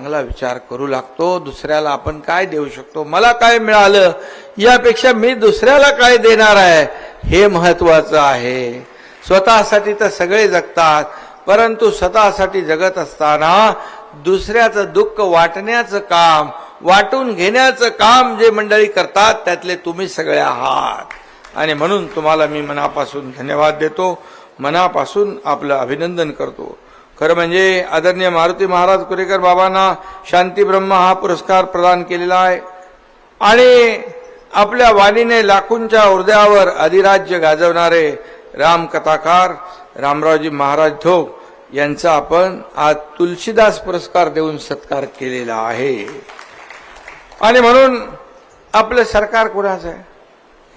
चांगला विचार करू लागतो दुसऱ्याला आपण काय देऊ शकतो? मला काय मिळालं? यापेक्षा मी दुसऱ्याला काय देणार आहे? हे महत्वाचं आहे. स्वतःसाठी तर सगळे जगतात परंतु स्वतःसाठी जगत असताना दुसऱ्याचं दुःख वाटण्याचं काम वाटून घेण्याचं काम जे मंडळी करतात त्यातले तुम्ही सगळे आहात. आणि म्हणून तुम्हाला मी मनापासून धन्यवाद देतो. मनापासून आपलं अभिनंदन करतो. खरं म्हणजे आदरणीय मारुती महाराज कुरेकर बाबांना शांती ब्रह्म हा पुरस्कार प्रदान केलेला आहे. आणि आपल्या वाणीने लाखूंच्या हृदयावर अधिराज्य गाजवणारे रामकथाकार रामरावजी महाराज धोक यांचा आपण आज तुलसीदास पुरस्कार देऊन सत्कार केलेला आहे. आणि म्हणून आपलं सरकार कुणाचं आहे?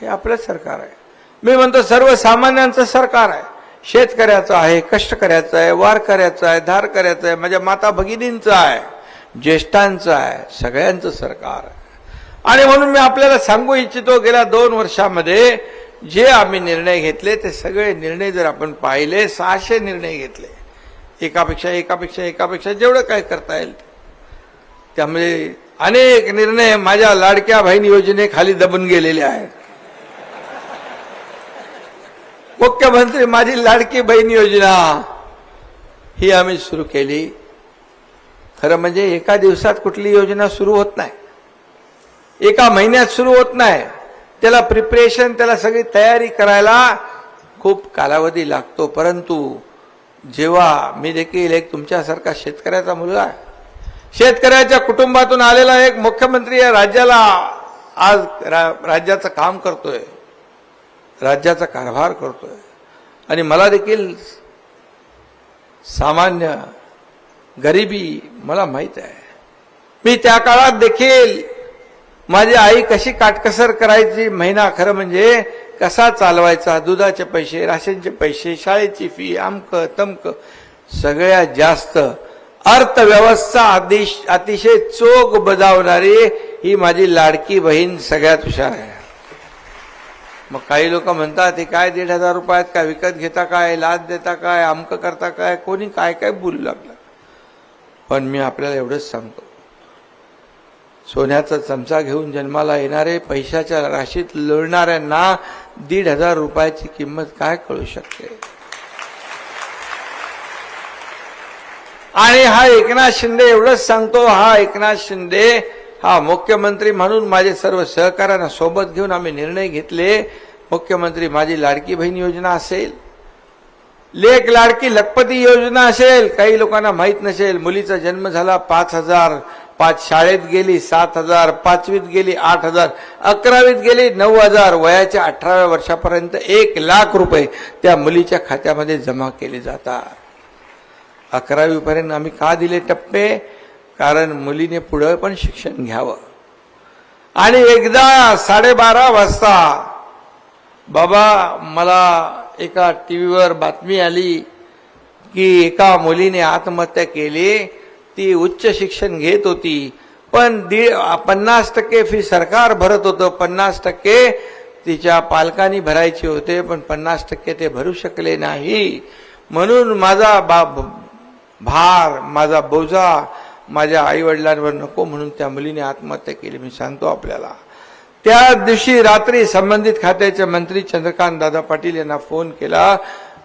हे आपलं सरकार आहे. मी म्हणतो सर्वसामान्यांचं सरकार आहे. शेतकऱ्याचा आहे कष्टकऱ्याचं आहे वारकऱ्याचं आहे धारकऱ्याचं आहे माझ्या माता भगिनींचं आहे ज्येष्ठांचं आहे सगळ्यांचं सरकार आहे. आणि म्हणून मी आपल्याला सांगू इच्छितो गेल्या दोन वर्षामध्ये जे आम्ही निर्णय घेतले ते सगळे निर्णय जर आपण पाहिले सहाशे निर्णय घेतले. एकापेक्षा एकापेक्षा एकापेक्षा जेवढं काय करता येईल. त्यामुळे अनेक निर्णय माझ्या लाडक्या बहीण योजनेखाली दबून गेलेले आहेत. मुख्यमंत्री माझी लाडकी बहीण योजना. ही आम्ही सुरू केली. खरं म्हणजे एका दिवसात कुठली योजना सुरू होत नाही. एका महिन्यात सुरू होत नाही. त्याला प्रिपरेशन त्याला सगळी तयारी करायला खूप कालावधी लागतो. परंतु जेव्हा मी देखील एक तुमच्यासारखा शेतकऱ्याचा मुलगा आहे. शेतकऱ्याच्या कुटुंबातून आलेला एक मुख्यमंत्री या राज्याला आज रा- राज्याचं काम करतोय. राज्याचा कारभार करतोय. आणि मला देखील सामान्य गरिबी मला माहीत आहे. मी त्या काळात देखील माझी आई कशी काटकसर करायची महिना खरं म्हणजे कसा चालवायचा दुधाचे पैसे राशनचे पैसे शाळेची फी आमक तमक सगळ्यात जास्त अर्थव्यवस्था अतिशय चोख बजावणारी ही माझी लाडकी बहीण सगळ्यात हुशार आहे. मग काही लोक म्हणतात हे काय दीड हजार रुपयात काय विकत घेता काय लाद देता काय अमकं करता काय कोणी काय काय बोलू लागलं. पण मी आपल्याला एवढंच सांगतो. सोन्याचा चमचा घेऊन जन्माला येणारे पैशाच्या राशीत लोळणाऱ्यांना दीड हजार रुपयाची किंमत काय कळू शकते? आणि हा एकनाथ शिंदे एवढंच सांगतो हा एकनाथ शिंदे हा मुख्यमंत्री म्हणून माझे सर्व सहकार्यांना सोबत घेऊन आम्ही निर्णय घेतले. मुख्यमंत्री माझी लाडकी बहीण योजना असेल लेख लाडकी लखपती योजना असेल काही लोकांना माहीत नसेल मुलीचा जन्म झाला पाच हजार पाच शाळेत गेली सात हजार पाचवीत गेली आठ हजार अकरावीत गेली नऊ हजार वयाच्या अठराव्या वर्षापर्यंत एक लाख रुपये त्या मुलीच्या खात्यामध्ये जमा केले जातात. अकरावीपर्यंत आम्ही का दिले टप्पे? कारण मुलीने पुढं पण शिक्षण घ्यावं. आणि एकदा साडेबारा वाजता बाबा मला एका टी व्हीवर बातमी आली की एका मुलीने आत्महत्या केली. ती उच्च शिक्षण घेत होती. पण दीड पन्नास टक्के फी सरकार भरत होतं. पन्नास टक्के तिच्या पालकांनी भरायचे होते पण पन्नास टक्के ते भरू शकले नाही. म्हणून माझा बा भार माझा बोजा माझ्या आईवडिलांवर नको म्हणून त्या मुलीने आत्महत्या केली. मी सांगतो आपल्याला. त्या दिवशी रात्री संबंधित खात्याचे मंत्री चंद्रकांत दादा पाटील यांना फोन केला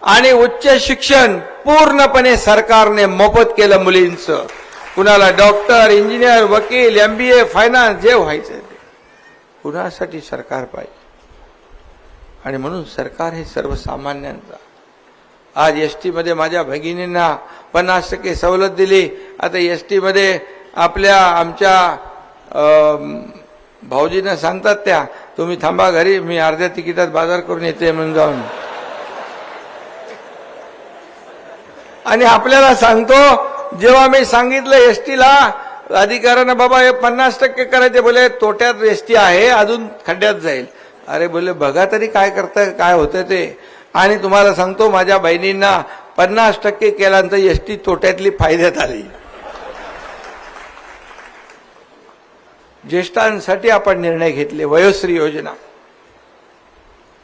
आणि उच्च शिक्षण पूर्णपणे सरकारने मोफत केलं मुलींचं. कुणाला डॉक्टर इंजिनियर वकील एम बी ए फायनान्स जे व्हायचं ते. कुणासाठी सरकार पाहिजे? आणि म्हणून सरकार हे सर्वसामान्यांचा आज एसमध्ये माझ्या भगिनींना पन्नास टक्के सवलत दिली. आता एसमध्ये आपल्या आमच्या भाऊजीनं भाऊजींना सांगतात त्या तुम्ही थांबा घरी मी अर्ध्या तिकिटात बाजार करून येते म्हणून जाऊन. आणि आपल्याला सांगतो जेव्हा मी सांगितलं एस टीला अधिकाऱ्यानं बाबा हे पन्नास टक्के करायचे. बोले तोट्यात एस टी आहे अजून खड्ड्यात जाईल. अरे बोले बघा तरी काय करतं काय होतं ते. आणि तुम्हाला सांगतो माझ्या बहिणींना पन्नास टक्के केल्यानंतर एस टी तोट्यातली फायद्यात आली. ज्येष्ठांसाठी आपण निर्णय घेतले वयोश्री योजना.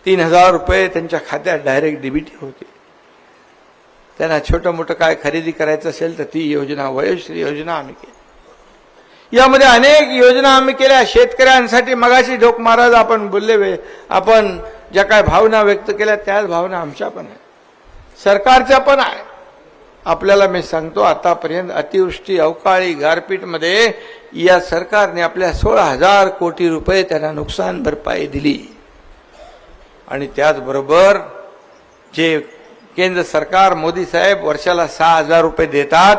तीन हजार रुपये त्यांच्या खात्यात डायरेक्ट डेबिट होती. त्यांना छोटं मोठं काय खरेदी करायचं असेल तर ती योजना वयोश्री योजना आम्ही केली. यामध्ये अनेक योजना आम्ही केल्या. शेतकऱ्यांसाठी मगाशी ढोक महाराज आपण बोलले वे आपण ज्या काय भावना व्यक्त केल्या त्याच भावना आमच्या पण आहे सरकारच्या पण आहे. आपल्याला मी सांगतो आतापर्यंत अतिवृष्टी अवकाळी गारपीटमध्ये या सरकारने आपल्या सोळा हजार कोटी रुपये त्यांना नुकसान भरपाई दिली. आणि त्याचबरोबर जे केंद्र सरकार मोदी साहेब वर्षाला सहा हजार रुपये देतात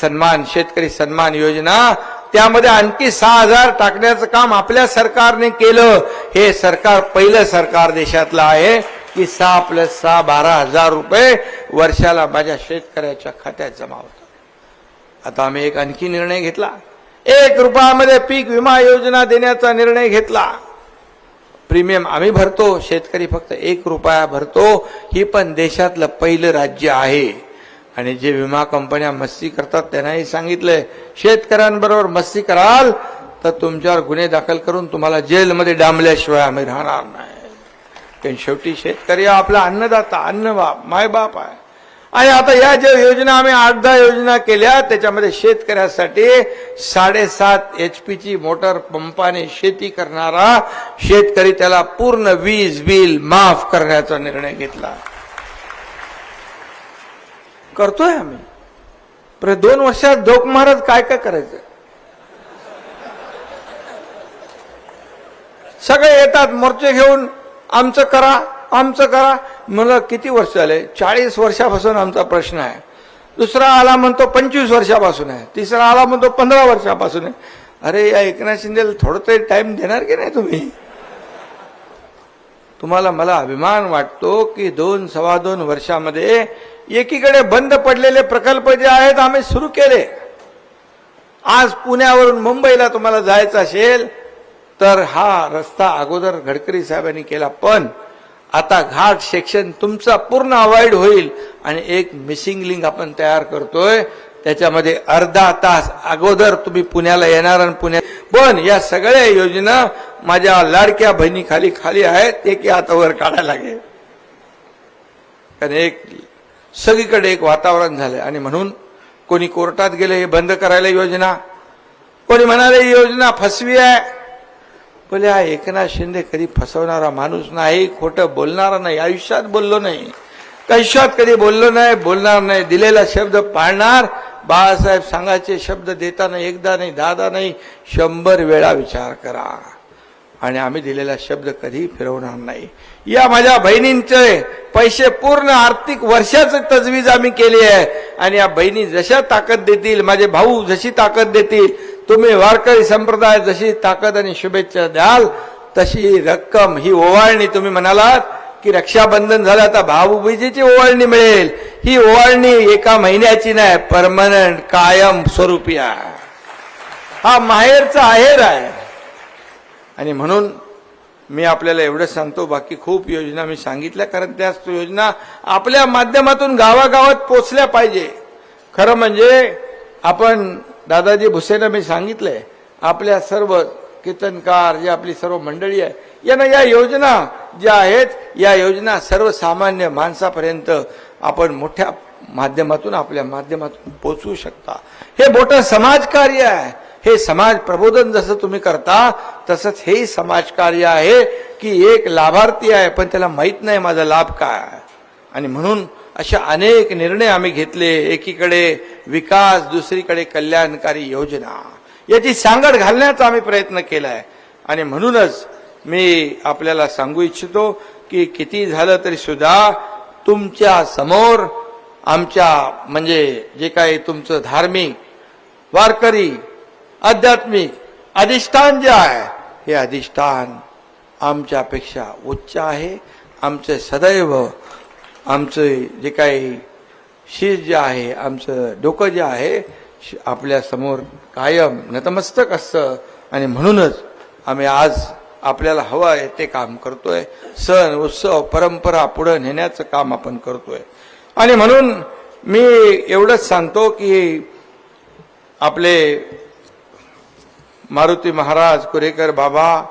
सन्मान शेतकरी सन्मान योजना त्यामध्ये आणखी सहा हजार टाकण्याचं काम आपल्या सरकारने केलं. हे सरकार पहिलं सरकार देशातलं आहे की सहा प्लस सहा बारा हजार रुपये वर्षाला माझ्या शेतकऱ्याच्या खात्यात जमा होतात. आता आम्ही एक आणखी निर्णय घेतला. एक रुपयामध्ये पीक विमा योजना देण्याचा निर्णय घेतला. प्रीमियम आम्ही भरतो शेतकरी फक्त एक रुपया भरतो. ही पण देशातलं पहिलं राज्य आहे. आणि जे विमा कंपन्या मस्ती करतात त्यांनाही सांगितलंय शेतकऱ्यांबरोबर मस्ती कराल तर तुमच्यावर गुन्हे दाखल करून तुम्हाला जेलमध्ये डांबल्याशिवाय आम्ही राहणार नाही. पण शेवटी शेतकरी हा आपला अन्नदाता अन्नबाप मायबाप आहे. आणि आता या ज्या योजना आम्ही आठ दहा योजना केल्या त्याच्यामध्ये शेतकऱ्यासाठी साडेसात एच पीची मोटर पंपाने शेती करणारा शेतकरी त्याला पूर्ण वीज बिल माफ करण्याचा निर्णय घेतला. करतोय आम्ही. पर दोन वर्षात दोक महाराज काय काय करायचं? सगळे येतात मोर्चे घेऊन आमचं करा आमचं करा. मला किती वर्ष झाले? चाळीस वर्षापासून आमचा प्रश्न आहे. दुसरा आला म्हणतो पंचवीस वर्षापासून आहे. तिसरा आला म्हणतो पंधरा वर्षापासून आहे. अरे या एकनाथ शिंदेला थोडं तरी टाइम देणार की नाही तुम्ही? तुम्हाला मला अभिमान वाटतो की दोन सव्वा दोन वर्षामध्ये एकीकडे बंद पडलेले प्रकल्प जे आहेत आम्ही सुरू केले. आज पुण्यावरून मुंबईला तुम्हाला जायचं असेल तर हा रस्ता अगोदर गडकरी साहेबांनी केला पण आता घाट सेक्शन तुमचा पूर्ण अवॉइड होईल आणि एक मिसिंग लिंक आपण तयार करतोय. त्याच्यामध्ये अर्धा तास अगोदर तुम्ही पुण्याला येणार आणि पुण्यात पण या सगळ्या योजना माझ्या लाडक्या बहिणी खाली खाली आहेत ते की आता वर काढायला लागेल. कारण एक सगळीकडे एक वातावरण झालंय. आणि म्हणून कोणी कोर्टात गेले हे बंद करायला योजना. कोणी म्हणाले ही योजना फसवी आहे. बोले हा एकनाथ शिंदे कधी फसवणारा माणूस नाही खोटं बोलणारा नाही आयुष्यात बोललो नाही. आयुष्यात कधी बोललो नाही बोलणार नाही दिलेला शब्द पाळणार बाळासाहेब सांगायचे शब्द देताना एकदा नाही दादा नाही शंभर वेळा विचार करा. आणि आम्ही दिलेला शब्द कधी फिरवणार नाही. या माझ्या बहिणींचे पैसे पूर्ण आर्थिक वर्षाचे तजवीज आम्ही केली आहे. आणि या बहिणी जशा ताकद देतील माझे भाऊ जशी ताकद देतील तुम्ही वारकरी संप्रदाय जशी ताकद आणि शुभेच्छा द्याल तशी रक्कम ही ओवाळणी तुम्ही म्हणालात की रक्षाबंधन झालं आता भाऊबीजेची ओवाळणी मिळेल. ही ओवाळणी एका महिन्याची नाही परमनंट कायम स्वरूपी आहे. हा माहेरचा आहेर आहे. आणि म्हणून मी आपल्याला एवढं सांगतो बाकी खूप योजना मी सांगितल्या कारण त्या योजना आपल्या माध्यमातून गावागावात पोचल्या पाहिजे. खरं म्हणजे आपण दादाजी भुसेनं मी सांगितलंय आपल्या सर्व कीर्तनकार जे आपली सर्व मंडळी आहे यांना या योजना ज्या आहेत या योजना सर्वसामान्य माणसापर्यंत आपण मोठ्या माध्यमातून आपल्या माध्यमातून पोचवू शकता. हे मोठं समाजकार्य आहे. हे समाज प्रबोधन जसं तुम्ही करता तसंच हेही समाजकार्य आहे की एक लाभार्थी आहे पण त्याला माहीत नाही माझा लाभ काय आणि म्हणून अशा अनेक निर्णय आम्ही घेतले. एकीकडे विकास दुसरीकडे कल्याणकारी योजना. याची सांगड घालण्याचा आम्ही प्रयत्न केला आहे आणि म्हणूनच मी आपल्याला सांगू इच्छितो की किती झालं तरी सुद्धा तुमच्यासमोर आमच्या म्हणजे जे काही तुमचं धार्मिक वारकरी आध्यात्मिक अधिष्ठान जे आहे हे अधिष्ठान आमच्यापेक्षा उच्च आहे. आमचे सदैव आमचे जे काही शीर जे आहे आमचं डोकं जे आहे श- कायम नतमस्तक असतं. आणि म्हणूनच आम्ही आज आपल्याला हवं आहे ते काम करतोय. सण उत्सव परंपरा पुढे नेण्याचं काम आपण करतोय. आणि म्हणून मी एवढंच सांगतो की आपले मारुती महाराज कुरेकर बाबा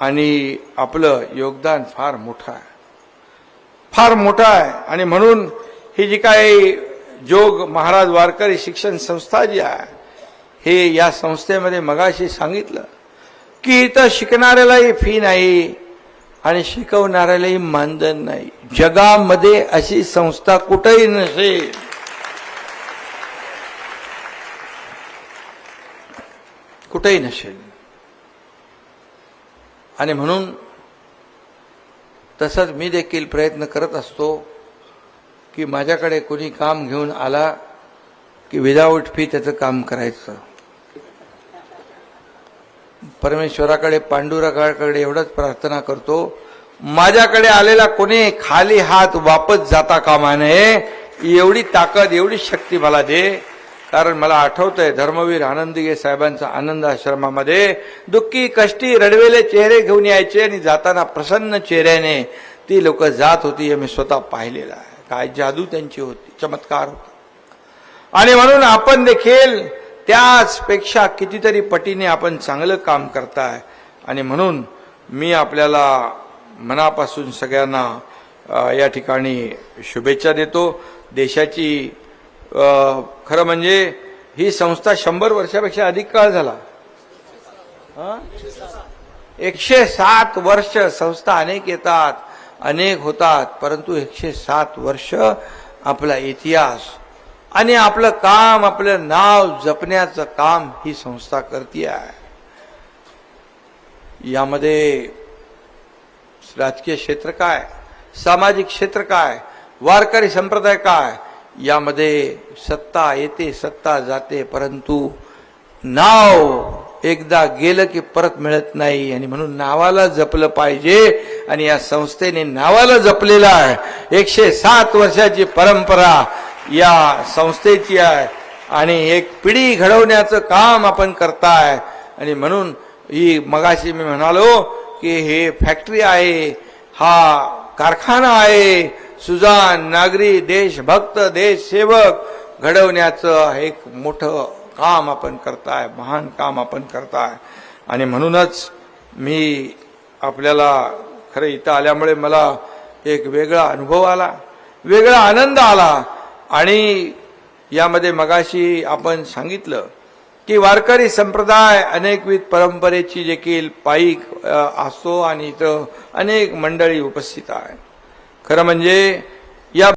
आणि आपलं योगदान फार मोठं आहे. फार मोठं आहे. आणि म्हणून ही जी काही जोग महाराज वारकरी शिक्षण संस्था जी आहे हे या संस्थेमध्ये मगाशी सांगितलं. की इथं शिकणाऱ्यालाही फी नाही आणि शिकवणाऱ्यालाही मानधन नाही. जगामध्ये अशी संस्था कुठेही नसेल. कुठेही नसेल. आणि म्हणून तसंच मी देखील प्रयत्न करत असतो की माझ्याकडे कोणी काम घेऊन आला की विदाऊट फी त्याचं काम करायचं. परमेश्वराकडे पांडुरंगाकडे एवढंच प्रार्थना करतो. माझ्याकडे आलेला कोणी खाली हात वापस जाता कामा नये एवढी ताकद एवढी शक्ती मला दे. कारण मला आठवतंय धर्मवीर आनंदगे साहेबांचा आनंद आश्रमामध्ये दुःखी कष्टी रडवेले चेहरे घेऊन यायचे आणि जाताना प्रसन्न चेहऱ्याने ती लोक जात होती हे मी स्वतः पाहिलेलं आहे. काय जादू त्यांची होती चमत्कार होता. आणि म्हणून आपण देखील त्याचपेक्षा कितीतरी पटीने आपण चांगलं काम करताय. आणि म्हणून मी आपल्याला मनापासून सगळ्यांना या ठिकाणी शुभेच्छा देतो. देशाची खरं म्हणजे ही संस्था शंभर वर्षापेक्षा अधिक काळ झाला. एकशे सात वर्ष संस्था अनेक येतात अनेक होतात परंतु एकशे सात वर्ष आपला इतिहास आणि आपलं काम आपलं नाव जपण्याचं काम ही संस्था करते आहे. यामध्ये राजकीय क्षेत्र काय सामाजिक क्षेत्र काय वारकरी संप्रदाय काय यामध्ये सत्ता येते सत्ता जाते परंतु नाव एकदा गेलं की परत मिळत नाही. आणि म्हणून नावाला जपलं पाहिजे आणि या संस्थेने नावाला जपलेलं आहे. एकशे सात वर्षाची परंपरा या संस्थेची आहे. आणि एक पिढी घडवण्याचं काम आपण करताय. आणि म्हणून ही मगाशी मी म्हणालो की हे फॅक्टरी आहे हा कारखाना आहे. सुजान नागरी देशभक्त देशसेवक घडवण्याचं एक मोठं काम आपण करताय महान काम आपण करताय. आणि म्हणूनच मी आपल्याला खरं इथं आल्यामुळे मला एक वेगळा अनुभव आला वेगळा आनंद आला. आणि यामध्ये मगाशी आपण सांगितलं की वारकरी संप्रदाय अनेकविध परंपरेची देखील पायीक असतो आणि इथं अनेक मंडळी उपस्थित आहे खरं म्हणजे या